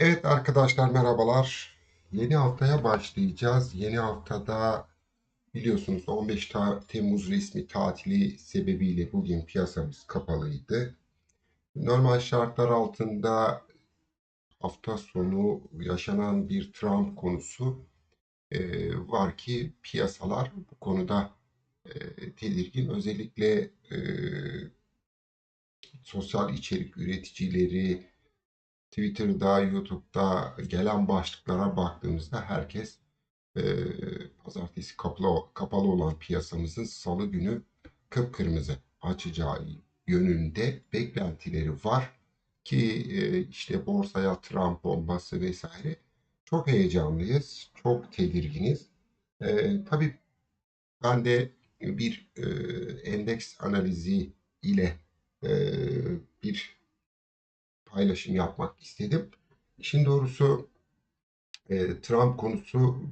Evet arkadaşlar merhabalar. Yeni haftaya başlayacağız. Yeni haftada biliyorsunuz 15 ta- Temmuz resmi tatili sebebiyle bugün piyasamız kapalıydı. Normal şartlar altında hafta sonu yaşanan bir Trump konusu e, var ki piyasalar bu konuda e, tedirgin. Özellikle e, sosyal içerik üreticileri, Twitter'da, YouTube'da gelen başlıklara baktığımızda herkes e, pazartesi kapalı, kapalı olan piyasamızın salı günü kıpkırmızı açacağı yönünde beklentileri var ki e, işte borsaya Trump bombası vesaire çok heyecanlıyız, çok tedirginiz. E, tabii ben de bir e, endeks analizi ile e, paylaşım yapmak istedim. İşin doğrusu e, Trump konusu,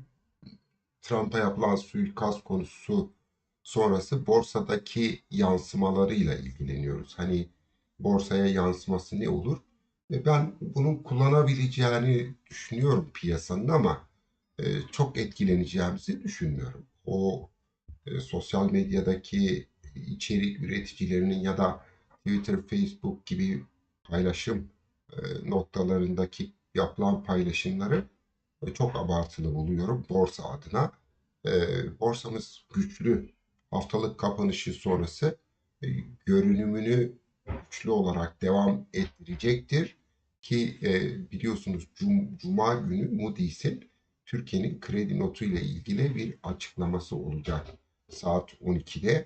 Trump'a yapılan suikast konusu sonrası borsadaki yansımalarıyla ilgileniyoruz. Hani borsaya yansıması ne olur? E, ben bunun kullanabileceğini düşünüyorum piyasanın ama e, çok etkileneceğimizi düşünmüyorum. O e, sosyal medyadaki içerik üreticilerinin ya da Twitter, Facebook gibi paylaşım noktalarındaki yapılan paylaşımları e, çok abartılı buluyorum borsa adına. E, borsamız güçlü haftalık kapanışı sonrası görünümünü güçlü olarak devam ettirecektir. Ki biliyorsunuz Cuma günü Moody's'in Türkiye'nin kredi notu ile ilgili bir açıklaması olacak. Saat 12'de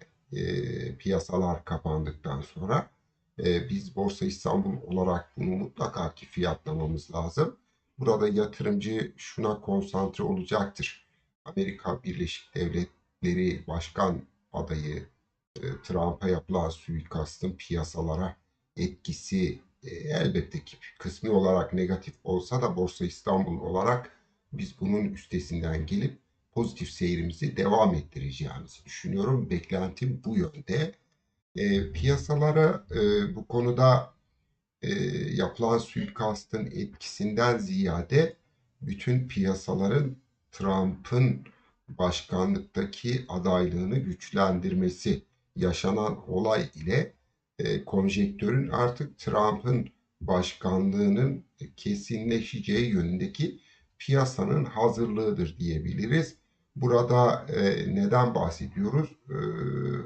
piyasalar kapandıktan sonra e, biz Borsa İstanbul olarak bunu mutlaka ki fiyatlamamız lazım. Burada yatırımcı şuna konsantre olacaktır. Amerika Birleşik Devletleri Başkan adayı e, Trump'a yapılan suikastın piyasalara etkisi e, elbette ki kısmi olarak negatif olsa da Borsa İstanbul olarak biz bunun üstesinden gelip pozitif seyrimizi devam ettireceğimizi düşünüyorum. Beklentim bu yönde. E, piyasalara e, bu konuda e, yapılan suikastın etkisinden ziyade bütün piyasaların Trump'ın başkanlıktaki adaylığını güçlendirmesi yaşanan olay ile e, konjektörün artık Trump'ın başkanlığının kesinleşeceği yönündeki piyasanın hazırlığıdır diyebiliriz. Burada e, neden bahsediyoruz? E,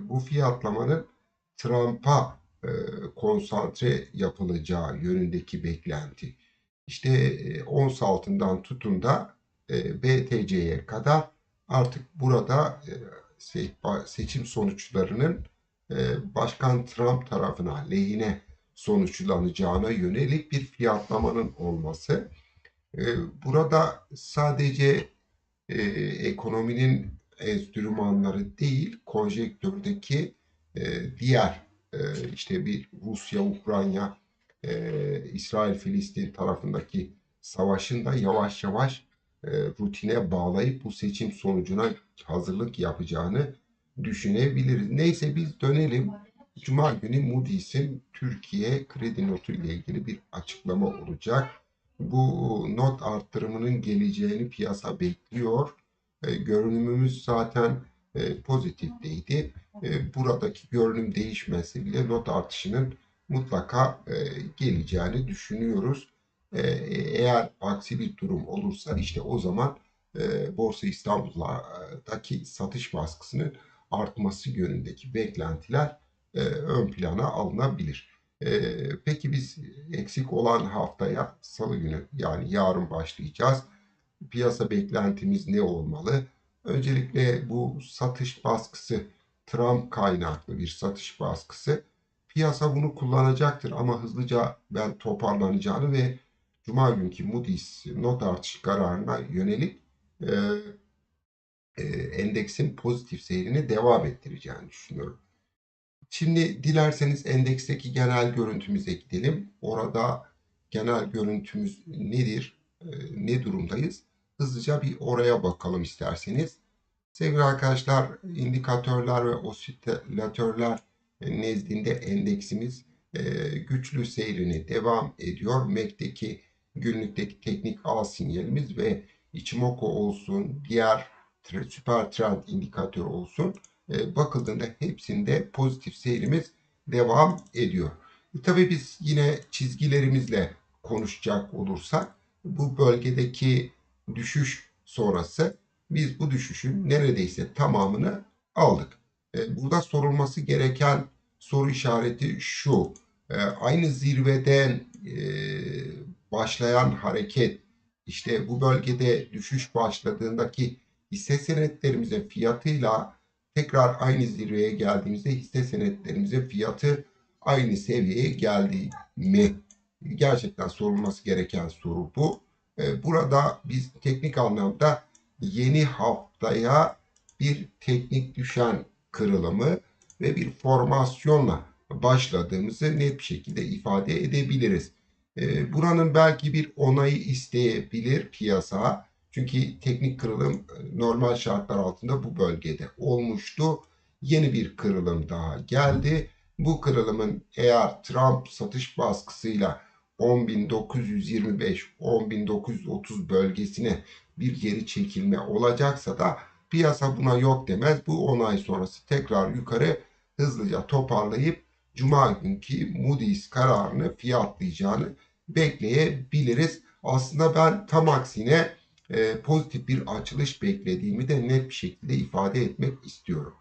bu fiyatlamanın Trump'a e, konsantre yapılacağı yönündeki beklenti. İşte e, ons altından tutun da e, BTC'ye kadar artık burada e, seçim sonuçlarının e, Başkan Trump tarafına lehine sonuçlanacağına yönelik bir fiyatlamanın olması. E, burada sadece e, ekonominin enstrümanları değil, konjektürdeki e, diğer e, işte bir Rusya, Ukrayna, e, İsrail-Filistin tarafındaki savaşın da yavaş yavaş e, rutine bağlayıp bu seçim sonucuna hazırlık yapacağını düşünebiliriz. Neyse biz dönelim. Cuma günü Moody's'in Türkiye kredi notu ile ilgili bir açıklama olacak. Bu not arttırımının geleceğini piyasa bekliyor. E, görünümümüz zaten e, pozitifteydi. E, buradaki görünüm değişmesi bile not artışının mutlaka e, geleceğini düşünüyoruz. E, eğer aksi bir durum olursa işte o zaman Borsa İstanbul'daki satış baskısının artması yönündeki beklentiler ön plana alınabilir. Peki biz eksik olan haftaya salı günü yani yarın başlayacağız. Piyasa beklentimiz ne olmalı? Öncelikle bu satış baskısı Trump kaynaklı bir satış baskısı. Piyasa bunu kullanacaktır ama hızlıca ben toparlanacağını ve Cuma günkü Moody's not artış kararına yönelik e, e, endeksin pozitif seyrini devam ettireceğini düşünüyorum. Şimdi dilerseniz endeksteki genel görüntümüze gidelim. Orada genel görüntümüz nedir? E, ne durumdayız? Hızlıca bir oraya bakalım isterseniz. Sevgili arkadaşlar, indikatörler ve osilatörler nezdinde endeksimiz e, güçlü seyrini devam ediyor. MAC'deki günlükteki teknik al sinyalimiz ve Ichimoku olsun, diğer süper trend indikatör olsun e, bakıldığında hepsinde pozitif seyrimiz devam ediyor. E, tabii biz yine çizgilerimizle konuşacak olursak bu bölgedeki düşüş sonrası biz bu düşüşün neredeyse tamamını aldık. E, burada sorulması gereken soru işareti şu. E, aynı zirveden e, başlayan hareket işte bu bölgede düşüş başladığındaki hisse senetlerimizin fiyatıyla tekrar aynı zirveye geldiğimizde hisse senetlerimizin fiyatı aynı seviyeye geldi mi? Gerçekten sorulması gereken soru bu. E, Burada biz teknik anlamda yeni haftaya bir teknik düşen kırılımı ve bir formasyonla başladığımızı net bir şekilde ifade edebiliriz. E, Buranın belki bir onayı isteyebilir piyasa. Çünkü teknik kırılım e, normal şartlar altında bu bölgede olmuştu. Yeni bir kırılım daha geldi. Bu kırılımın eğer Trump satış baskısıyla 10.925-10.930 bölgesine bir geri çekilme olacaksa da piyasa buna yok demez. Bu onay sonrası tekrar yukarı hızlıca toparlayıp Cuma günkü Moody's kararını fiyatlayacağını bekleyebiliriz. Aslında ben tam aksine e, pozitif bir açılış beklediğimi de net bir şekilde ifade etmek istiyorum.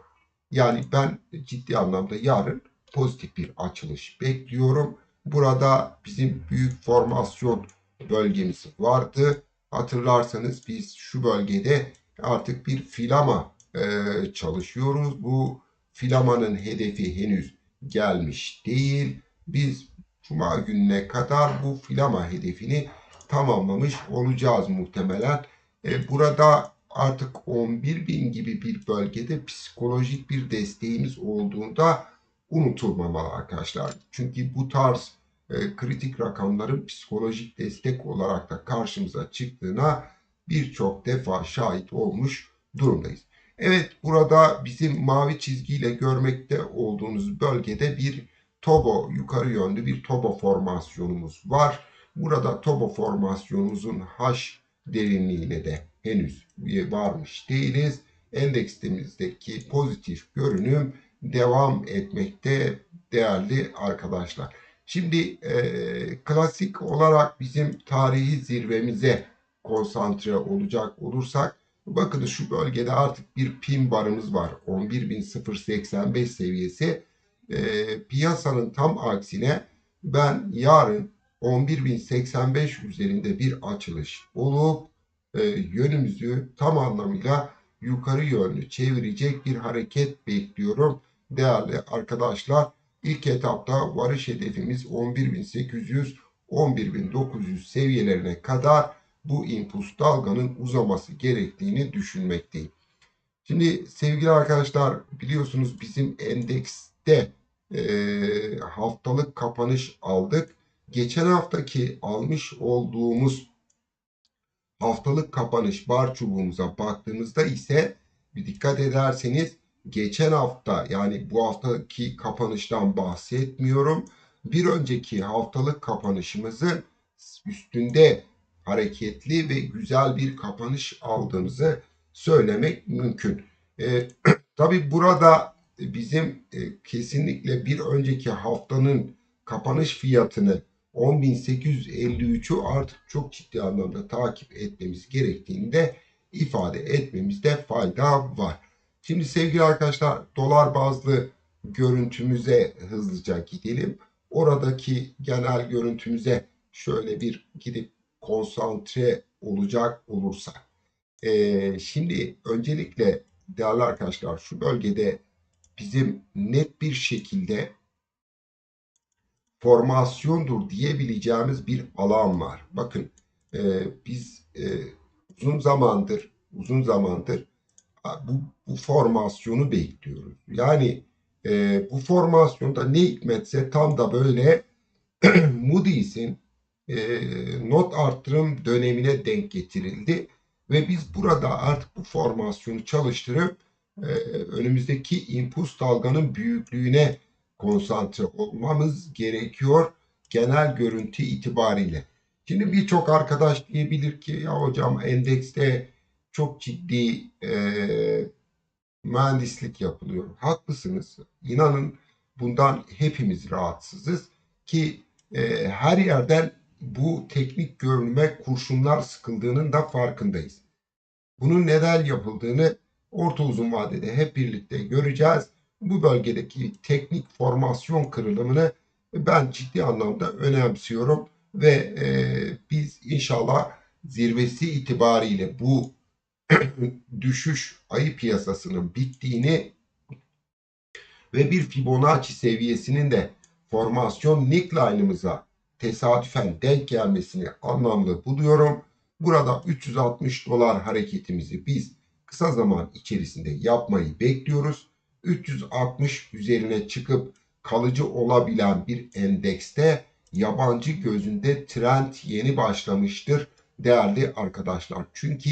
Yani ben ciddi anlamda yarın pozitif bir açılış bekliyorum. Burada bizim büyük formasyon bölgemiz vardı. Hatırlarsanız biz şu bölgede artık bir filama e, çalışıyoruz. Bu filamanın hedefi henüz gelmiş değil. Biz Cuma gününe kadar bu filama hedefini tamamlamış olacağız muhtemelen. E, burada artık 11 bin gibi bir bölgede psikolojik bir desteğimiz olduğunda unutulmamalı arkadaşlar. Çünkü bu tarz e, kritik rakamların psikolojik destek olarak da karşımıza çıktığına birçok defa şahit olmuş durumdayız. Evet burada bizim mavi çizgiyle görmekte olduğunuz bölgede bir tobo yukarı yönlü bir tobo formasyonumuz var. Burada tobo formasyonumuzun H derinliğine de henüz varmış değiliz. Endeksimizdeki pozitif görünüm devam etmekte değerli arkadaşlar. Şimdi e, klasik olarak bizim tarihi zirvemize konsantre olacak olursak bakın şu bölgede artık bir pin barımız var. 11.085 seviyesi. E, piyasanın tam aksine ben yarın 11.085 üzerinde bir açılış olup e, yönümüzü tam anlamıyla yukarı yönlü çevirecek bir hareket bekliyorum. Değerli arkadaşlar ilk etapta varış hedefimiz 11.800 11.900 seviyelerine kadar bu impuls dalganın uzaması gerektiğini düşünmekteyim. Şimdi sevgili arkadaşlar biliyorsunuz bizim endekste e, haftalık kapanış aldık. Geçen haftaki almış olduğumuz haftalık kapanış bar çubuğumuza baktığımızda ise bir dikkat ederseniz geçen hafta yani bu haftaki kapanıştan bahsetmiyorum. Bir önceki haftalık kapanışımızın üstünde hareketli ve güzel bir kapanış aldığımızı söylemek mümkün. E, Tabi burada bizim e, kesinlikle bir önceki haftanın kapanış fiyatını 10.853'ü artık çok ciddi anlamda takip etmemiz gerektiğini de ifade etmemizde fayda var. Şimdi sevgili arkadaşlar dolar bazlı görüntümüze hızlıca gidelim. Oradaki genel görüntümüze şöyle bir gidip konsantre olacak olursa. Ee, şimdi öncelikle değerli arkadaşlar şu bölgede bizim net bir şekilde formasyondur diyebileceğimiz bir alan var. Bakın e, biz e, uzun zamandır uzun zamandır bu, bu formasyonu bekliyoruz. Yani e, bu formasyonda ne hikmetse tam da böyle Moody's'in e, not arttırım dönemine denk getirildi ve biz burada artık bu formasyonu çalıştırıp e, önümüzdeki impuls dalganın büyüklüğüne konsantre olmamız gerekiyor genel görüntü itibariyle. Şimdi birçok arkadaş diyebilir ki ya hocam endekste çok ciddi e, mühendislik yapılıyor. Haklısınız. İnanın bundan hepimiz rahatsızız ki e, her yerden bu teknik görünüme kurşunlar sıkıldığının da farkındayız. Bunun neden yapıldığını orta uzun vadede hep birlikte göreceğiz. Bu bölgedeki teknik formasyon kırılımını ben ciddi anlamda önemsiyorum ve e, biz inşallah zirvesi itibariyle bu düşüş ayı piyasasının bittiğini ve bir Fibonacci seviyesinin de formasyon neckline'ımıza tesadüfen denk gelmesini anlamlı buluyorum. Burada 360 dolar hareketimizi biz kısa zaman içerisinde yapmayı bekliyoruz. 360 üzerine çıkıp kalıcı olabilen bir endekste yabancı gözünde trend yeni başlamıştır değerli arkadaşlar. Çünkü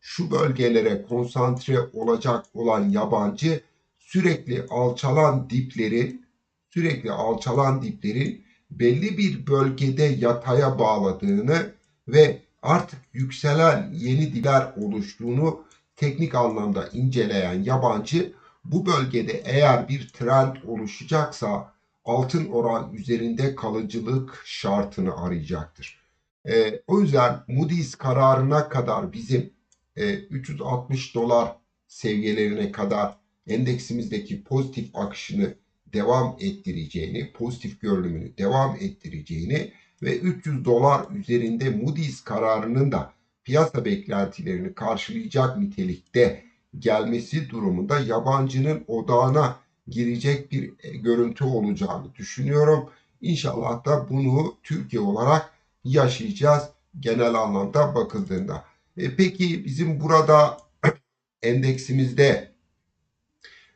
şu bölgelere konsantre olacak olan yabancı sürekli alçalan diplerin sürekli alçalan diplerin belli bir bölgede yataya bağladığını ve artık yükselen yeni dipler oluştuğunu teknik anlamda inceleyen yabancı bu bölgede eğer bir trend oluşacaksa altın oran üzerinde kalıcılık şartını arayacaktır. Ee, o yüzden Moody's kararına kadar bizim e, 360 dolar seviyelerine kadar endeksimizdeki pozitif akışını devam ettireceğini, pozitif görünümünü devam ettireceğini ve 300 dolar üzerinde Moody's kararının da piyasa beklentilerini karşılayacak nitelikte gelmesi durumunda yabancının odağına girecek bir e, görüntü olacağını düşünüyorum. İnşallah da bunu Türkiye olarak yaşayacağız genel anlamda bakıldığında. E peki bizim burada endeksimizde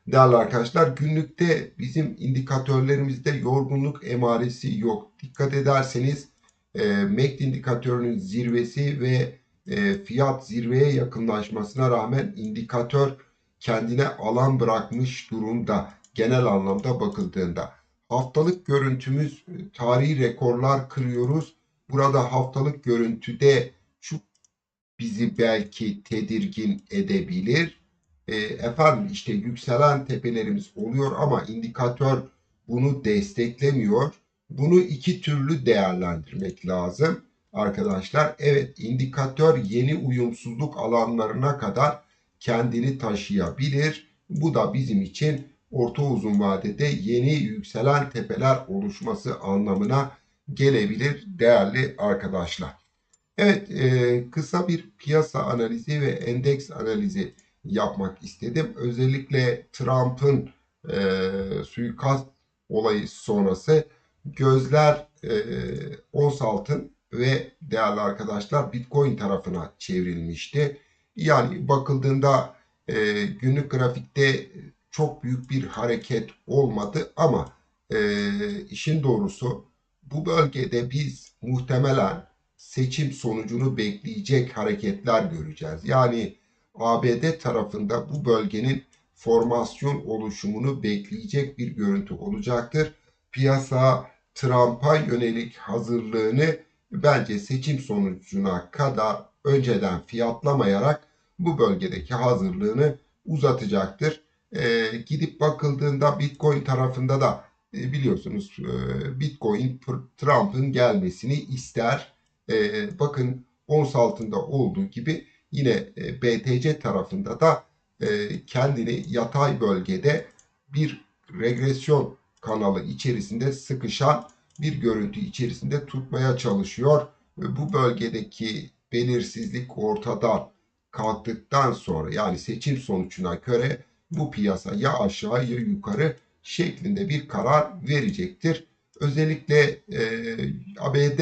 değerli arkadaşlar günlükte bizim indikatörlerimizde yorgunluk emaresi yok. Dikkat ederseniz e, MACD indikatörünün zirvesi ve e, fiyat zirveye yakınlaşmasına rağmen indikatör kendine alan bırakmış durumda genel anlamda bakıldığında. Haftalık görüntümüz e, tarihi rekorlar kırıyoruz. Burada haftalık görüntüde bizi belki tedirgin edebilir. E, efendim işte yükselen tepelerimiz oluyor ama indikatör bunu desteklemiyor. Bunu iki türlü değerlendirmek lazım arkadaşlar. Evet indikatör yeni uyumsuzluk alanlarına kadar kendini taşıyabilir. Bu da bizim için orta uzun vadede yeni yükselen tepeler oluşması anlamına gelebilir değerli arkadaşlar. Evet e, kısa bir piyasa analizi ve endeks analizi yapmak istedim. Özellikle Trump'ın e, suikast olayı sonrası gözler e, ons altın ve değerli arkadaşlar Bitcoin tarafına çevrilmişti. Yani bakıldığında e, günlük grafikte çok büyük bir hareket olmadı ama e, işin doğrusu bu bölgede biz muhtemelen seçim sonucunu bekleyecek hareketler göreceğiz. Yani ABD tarafında bu bölgenin formasyon oluşumunu bekleyecek bir görüntü olacaktır. Piyasa Trump'a yönelik hazırlığını bence seçim sonucuna kadar önceden fiyatlamayarak bu bölgedeki hazırlığını uzatacaktır. E, gidip bakıldığında Bitcoin tarafında da e, biliyorsunuz e, Bitcoin Trump'ın gelmesini ister. E, bakın ons altında olduğu gibi yine e, BTC tarafında da e, kendini yatay bölgede bir regresyon kanalı içerisinde sıkışan bir görüntü içerisinde tutmaya çalışıyor. Ve bu bölgedeki belirsizlik ortadan kalktıktan sonra yani seçim sonucuna göre bu piyasa ya aşağı ya yukarı şeklinde bir karar verecektir. Özellikle e, ABD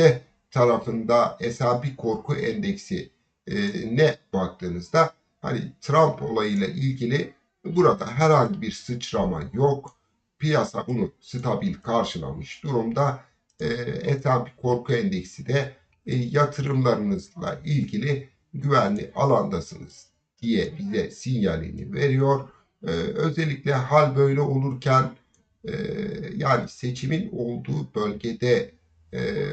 tarafında S&P korku endeksi e, ne baktığınızda hani Trump olayıyla ilgili burada herhangi bir sıçrama yok. Piyasa bunu stabil karşılamış durumda. E, S&P korku endeksi de e, yatırımlarınızla ilgili güvenli alandasınız diye bize sinyalini veriyor. Ee, özellikle hal böyle olurken e, yani seçimin olduğu bölgede e,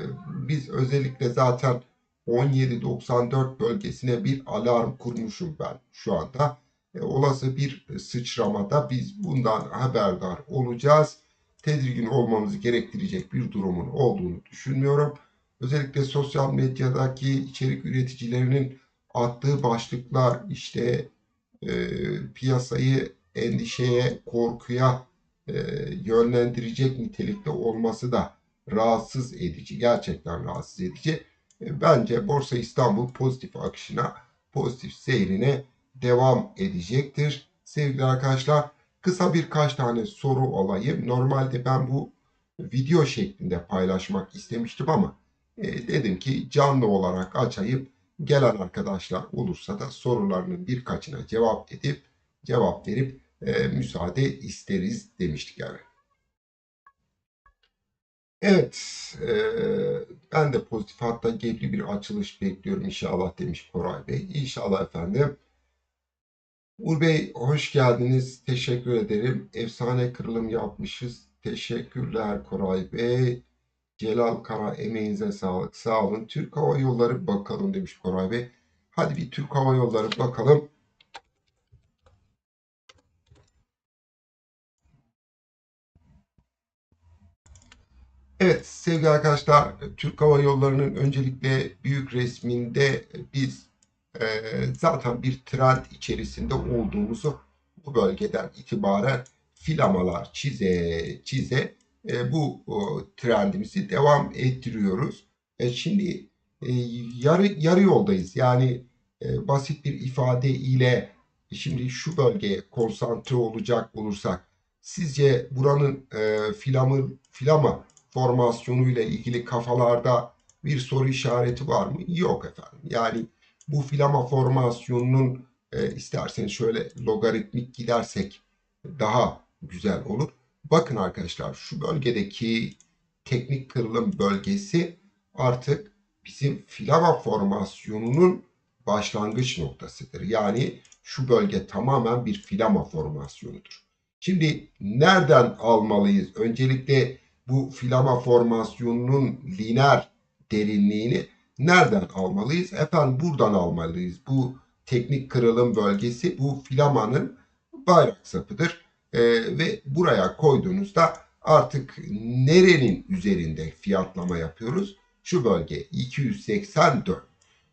biz özellikle zaten 1794 bölgesine bir alarm kurmuşum ben şu anda. E, olası bir sıçramada biz bundan haberdar olacağız. Tedirgin olmamızı gerektirecek bir durumun olduğunu düşünmüyorum. Özellikle sosyal medyadaki içerik üreticilerinin attığı başlıklar işte e, piyasayı endişeye, korkuya e, yönlendirecek nitelikte olması da rahatsız edici. Gerçekten rahatsız edici. E, bence Borsa İstanbul pozitif akışına, pozitif seyrine devam edecektir. Sevgili arkadaşlar kısa birkaç tane soru alayım. Normalde ben bu video şeklinde paylaşmak istemiştim ama e, dedim ki canlı olarak açayım. Gelen arkadaşlar olursa da sorularının birkaçına cevap edip cevap verip e, müsaade isteriz demiştik yani. Evet, e, ben de pozitif hatta gebli bir açılış bekliyorum inşallah demiş Koray Bey. İnşallah efendim. Uğur Bey hoş geldiniz. Teşekkür ederim. Efsane kırılım yapmışız. Teşekkürler Koray Bey. Celal Kara emeğinize sağlık. Sağ olun. Türk Hava Yolları bakalım demiş Koray Bey. Hadi bir Türk Hava Yolları bakalım. Evet sevgili arkadaşlar Türk Hava Yolları'nın öncelikle büyük resminde biz e, zaten bir trend içerisinde olduğumuzu bu bölgeden itibaren filamalar çize çize e, bu o, trendimizi devam ettiriyoruz. E, şimdi e, yarı yarı yoldayız. Yani e, basit bir ifade ile şimdi şu bölgeye konsantre olacak olursak sizce buranın e, filamı filama formasyonuyla ilgili kafalarda bir soru işareti var mı? Yok efendim. Yani bu filama formasyonunun e, isterseniz şöyle logaritmik gidersek daha güzel olur. Bakın arkadaşlar şu bölgedeki teknik kırılım bölgesi artık bizim filama formasyonunun başlangıç noktasıdır. Yani şu bölge tamamen bir filama formasyonudur. Şimdi nereden almalıyız? Öncelikle bu filama formasyonunun lineer derinliğini nereden almalıyız? Efendim buradan almalıyız. Bu teknik kırılım bölgesi bu filamanın bayrak sapıdır. Ee, ve buraya koyduğunuzda artık nerenin üzerinde fiyatlama yapıyoruz? Şu bölge 284.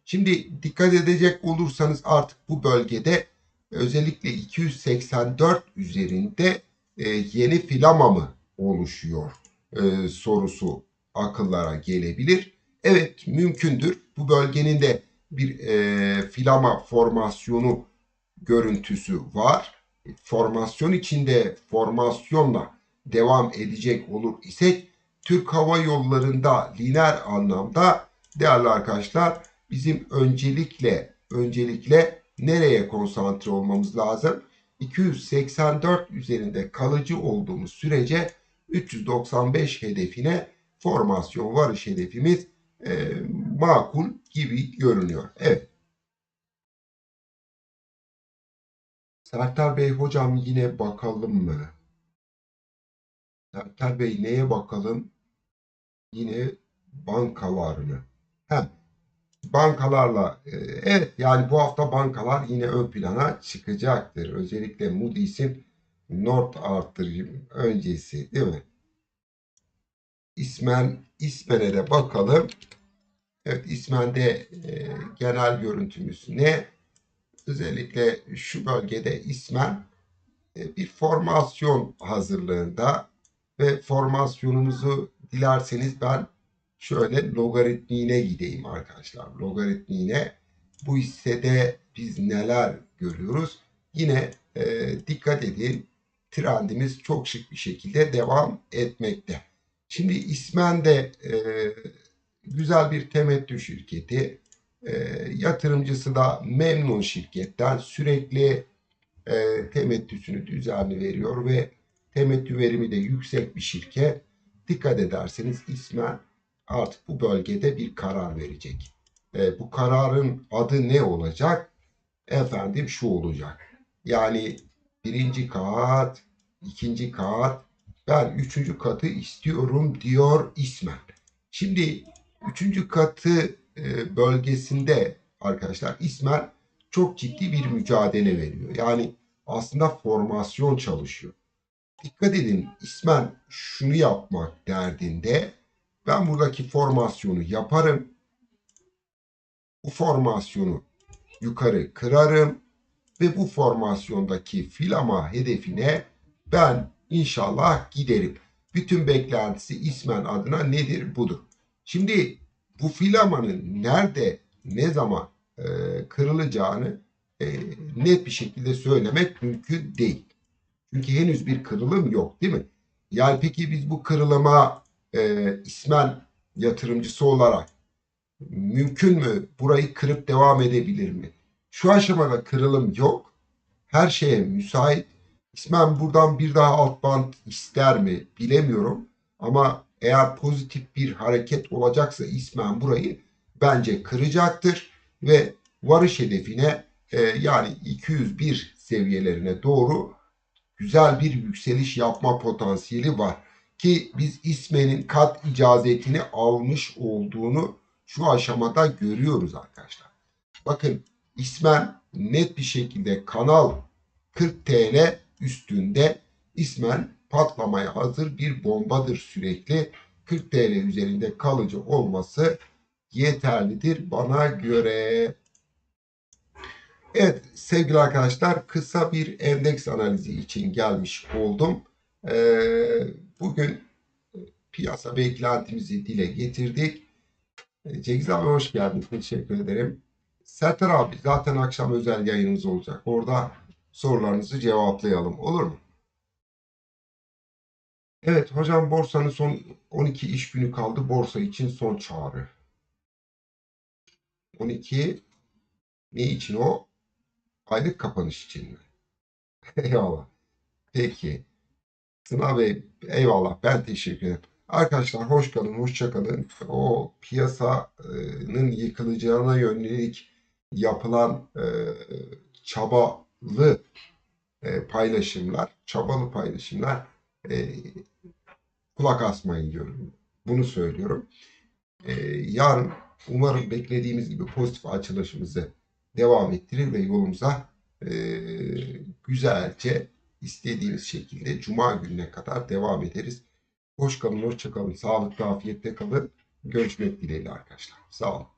Şimdi dikkat edecek olursanız artık bu bölgede özellikle 284 üzerinde e, yeni filama mı oluşuyor e, sorusu akıllara gelebilir. Evet mümkündür. Bu bölgenin de bir e, filama formasyonu görüntüsü var. Formasyon içinde formasyonla devam edecek olur isek Türk Hava Yolları'nda lineer anlamda değerli arkadaşlar bizim öncelikle öncelikle nereye konsantre olmamız lazım? 284 üzerinde kalıcı olduğumuz sürece 395 hedefine formasyon varış hedefimiz e, makul gibi görünüyor. Evet. Sertar Bey hocam yine bakalım mı? Sertar Bey neye bakalım? Yine bankalar mı? Hem bankalarla e, evet yani bu hafta bankalar yine ön plana çıkacaktır. Özellikle Moody's'in North arttırım öncesi değil mi? İsmen, İsmen'e de bakalım. Evet İsmen'de e, genel görüntümüz ne? Özellikle şu bölgede İsmen e, bir formasyon hazırlığında ve formasyonumuzu dilerseniz ben şöyle logaritmiğine gideyim arkadaşlar. Logaritmiğine bu hissede biz neler görüyoruz? Yine e, dikkat edin trendimiz çok şık bir şekilde devam etmekte. Şimdi İsmen de e, güzel bir temettü şirketi. E, yatırımcısı da memnun şirketten sürekli e, temettüsünü düzenli veriyor ve temettü verimi de yüksek bir şirket. Dikkat ederseniz İsmen artık bu bölgede bir karar verecek. E, bu kararın adı ne olacak? Efendim şu olacak. Yani birinci kat, ikinci kat, ben üçüncü katı istiyorum diyor ismen. Şimdi üçüncü katı e, bölgesinde arkadaşlar İsmen çok ciddi bir mücadele veriyor. Yani aslında formasyon çalışıyor. Dikkat edin İsmen şunu yapmak derdinde ben buradaki formasyonu yaparım. Bu formasyonu yukarı kırarım ve bu formasyondaki filama hedefine ben inşallah giderim. Bütün beklentisi ismen adına nedir? Budur. Şimdi bu filamanın nerede, ne zaman e, kırılacağını e, net bir şekilde söylemek mümkün değil. Çünkü henüz bir kırılım yok değil mi? Yani peki biz bu kırılıma e, ismen yatırımcısı olarak mümkün mü? Burayı kırıp devam edebilir mi? Şu aşamada kırılım yok. Her şeye müsait. İsmen buradan bir daha alt band ister mi bilemiyorum. Ama eğer pozitif bir hareket olacaksa ismen burayı bence kıracaktır. Ve varış hedefine e, yani 201 seviyelerine doğru güzel bir yükseliş yapma potansiyeli var. Ki biz İsmen'in kat icazetini almış olduğunu şu aşamada görüyoruz arkadaşlar. Bakın İsmen net bir şekilde kanal 40 TL üstünde İsmen patlamaya hazır bir bombadır sürekli. 40 TL üzerinde kalıcı olması yeterlidir bana göre. Evet sevgili arkadaşlar kısa bir endeks analizi için gelmiş oldum. Ee, bugün piyasa beklentimizi dile getirdik. Ee, Cengiz abi hoş geldin. Teşekkür ederim. Sertar abi zaten akşam özel yayınımız olacak. Orada sorularınızı cevaplayalım. Olur mu? Evet hocam borsanın son 12 iş günü kaldı. Borsa için son çağrı. 12 ne için o? Aylık kapanış için mi? eyvallah. Peki. Sınav Bey eyvallah ben teşekkür ederim. Arkadaşlar hoş kalın, hoşça kalın. O piyasanın yıkılacağına yönelik yapılan e, çabalı e, paylaşımlar, çabalı paylaşımlar e, kulak asmayın diyorum. Bunu söylüyorum. E, yarın umarım beklediğimiz gibi pozitif açılışımızı devam ettirir ve yolumuza e, güzelce istediğimiz şekilde Cuma gününe kadar devam ederiz. Hoş kalın, hoşça kalın, sağlıklı, afiyette kalın. Görüşmek dileğiyle arkadaşlar. Sağ olun.